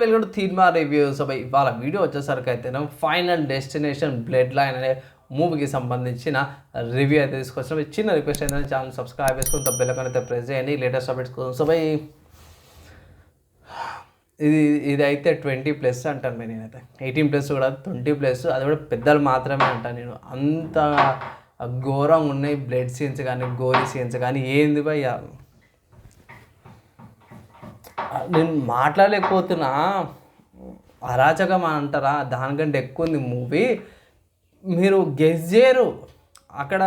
Welcome to థీర్మా reviews so ఇవాళ video వచ్చేసరికి అయితే ఫైనల్ డెస్టినేషన్ బ్లడ్ లైన్ అనే మూవీకి సంబంధించిన రివ్యూ అయితే తీసుకొచ్చిన చిన్న రిక్వెస్ట్ ఏంటంటే ఛానల్ సబ్స్క్రైబ్ చేసుకుని తప్పెళ్ళకని అయితే ప్రెస్ చేయండి. లేటెస్ట్ అప్డేట్స్ కోసం. సో ఇది ఇది అయితే ట్వంటీ ప్లస్ అంటాను నేను నేనైతే. ఎయిటీన్ ప్లస్ కూడా ట్వంటీ ప్లస్ అది కూడా పెద్దలు మాత్రమే అంటాను నేను. అంత ఘోరంగా ఉన్నాయి బ్లడ్ సీన్స్ కానీ గోరీ సీన్స్ కానీ. ఏంది భయ్య? నేను మాట్లాడలేకపోతున్నా. అరాచకం అంటారా దానికంటే ఎక్కువ ఉంది మూవీ. మీరు గెస్ చేయరు. అక్కడ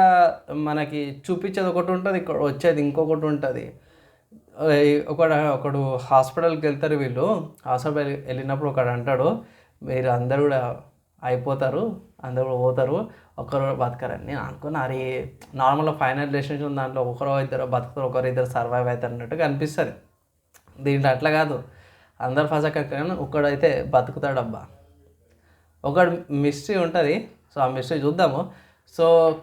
మనకి చూపించేది ఒకటి ఉంటుంది ఇక్కడ వచ్చేది ఇంకొకటి ఉంటుంది. ఒకడు ఒకడు హాస్పిటల్కి వెళ్తారు వీళ్ళు. హాస్పిటల్ వెళ్ళినప్పుడు ఒకడు అంటాడు మీరు అందరు కూడా అయిపోతారు అందరు కూడా పోతారు ఒకరు కూడా బతకరని. నేను అనుకున్నా అరే నార్మల్గా ఫైనల్ డెస్టినేషన్ దాంట్లో ఒకరో ఇద్దరు బతుకుతారు ఒకరు ఇద్దరు సర్వైవ్ అవుతారు అన్నట్టుగా అనిపిస్తుంది. దీంట్లో అట్లా కాదు. అందరు ఫస్ట్ కానీ ఒకడైతే బతుకుతాడబ్బా. ఒకడు మిస్ట్రీ ఉంటుంది. సో ఆ మిస్ట్రీ చూద్దాము. సో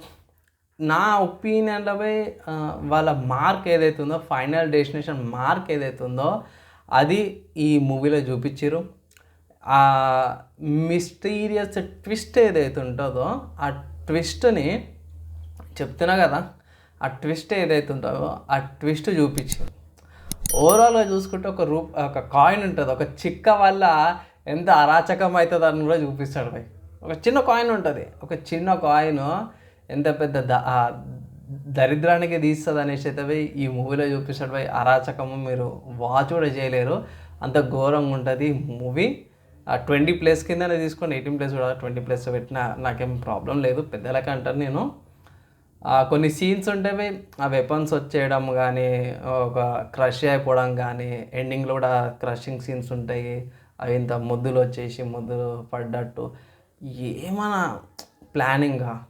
నా ఒపీనియన్లపై వాళ్ళ మార్క్ ఏదైతే ఉందో ఫైనల్ డెస్టినేషన్ మార్క్ ఏదైతే ఉందో అది ఈ మూవీలో చూపించారు ఆ మిస్టీరియస్ ట్విస్ట్ ఏదైతే ఉంటుందో ఆ ట్విస్ట్ని చెప్తున్నా కదా ఆ ట్విస్ట్ ఏదైతే ఉంటుందో ఆ ట్విస్ట్ చూపించారు ఓవరాల్గా చూసుకుంటే ఒక రూప్ ఒక కాయిన్ ఉంటుంది. ఒక చిక్క వల్ల ఎంత అరాచకం అవుతుంది అని కూడా చూపిస్తాడు భయ్. ఒక చిన్న కాయిన్ ఉంటుంది. ఒక చిన్న కాయిన్ ఎంత పెద్ద ద దరిద్రానికి తీస్తుంది అనేసి అయితే భయ్ ఈ మూవీలో చూపిస్తాడు భయ్. అరాచకము మీరు వాచ్ కూడా చేయలేరు. అంత ఘోరంగా ఉంటుంది మూవీ. ట్వంటీ ప్లేస్ కిందనే తీసుకొని ఎయిటీన్ ప్లేస్ కూడా ట్వంటీ ప్లేస్ పెట్టినా నాకేం ప్రాబ్లం లేదు. పెద్దలకంటారు నేను. కొన్ని సీన్స్ ఉంటేవి ఆ వెపన్స్ వచ్చేయడం కానీ ఒక క్రష్ అయిపోవడం కానీ ఎండింగ్లో కూడా క్రషింగ్ సీన్స్ ఉంటాయి. అవి ఇంత ముద్దులు వచ్చేసి ముద్దులు పడ్డట్టు. ఏమన్నా ప్లానింగ్గా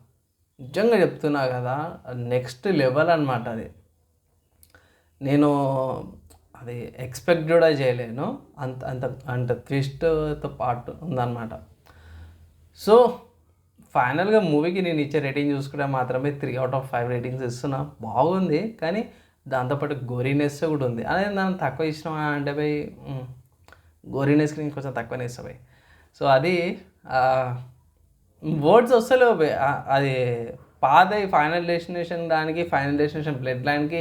నిజంగా చెప్తున్నా కదా నెక్స్ట్ లెవెల్ అనమాట అది. నేను అది ఎక్స్పెక్ట్ కూడా చేయలేను. అంత అంత అంత ట్విస్ట్తో పాటు ఉందన్నమాట. సో ఫైనల్గా మూవీకి నేను ఇచ్చే రేటింగ్ చూసుకుంటే మాత్రమే three out of five ratings ఇస్తున్నా. బాగుంది కానీ దాంతోపాటు గోరీనెస్ కూడా ఉంది. అదే దాన్ని తక్కువ ఇష్టం అంటే పోయి గోరీనెస్కి నేను కొంచెం తక్కువనే ఇస్తా పోయి సో అది వర్డ్స్ వస్తలేవు అది పాత ఫైనల్ డెస్టినేషన్ దానికి ఫైనల్ డెస్టినేషన్ బ్లడ్ లైన్కి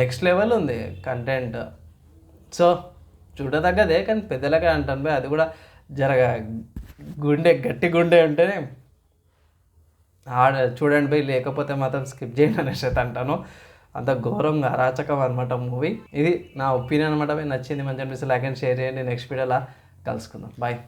నెక్స్ట్ లెవెల్ ఉంది కంటెంట్ సో చూడదగ్గదే కానీ పెద్దలకే అంటాను బే అది కూడా జరగ గుండె గట్టి గుండె ఉంటేనే ఆడ చూడండి పోయి లేకపోతే మాత్రం స్కిప్ చేయండి అనేసి అంటాను. అంత ఘోరంగా అరాచకం అనమాట మూవీ. ఇది నా ఒపీనియన్ అనమాట నచ్చింది మంచి అనిపిస్తే లైక్ అండ్ షేర్ చేయండి. నెక్స్ట్ వీడియోలా కలుసుకుందాం. బాయ్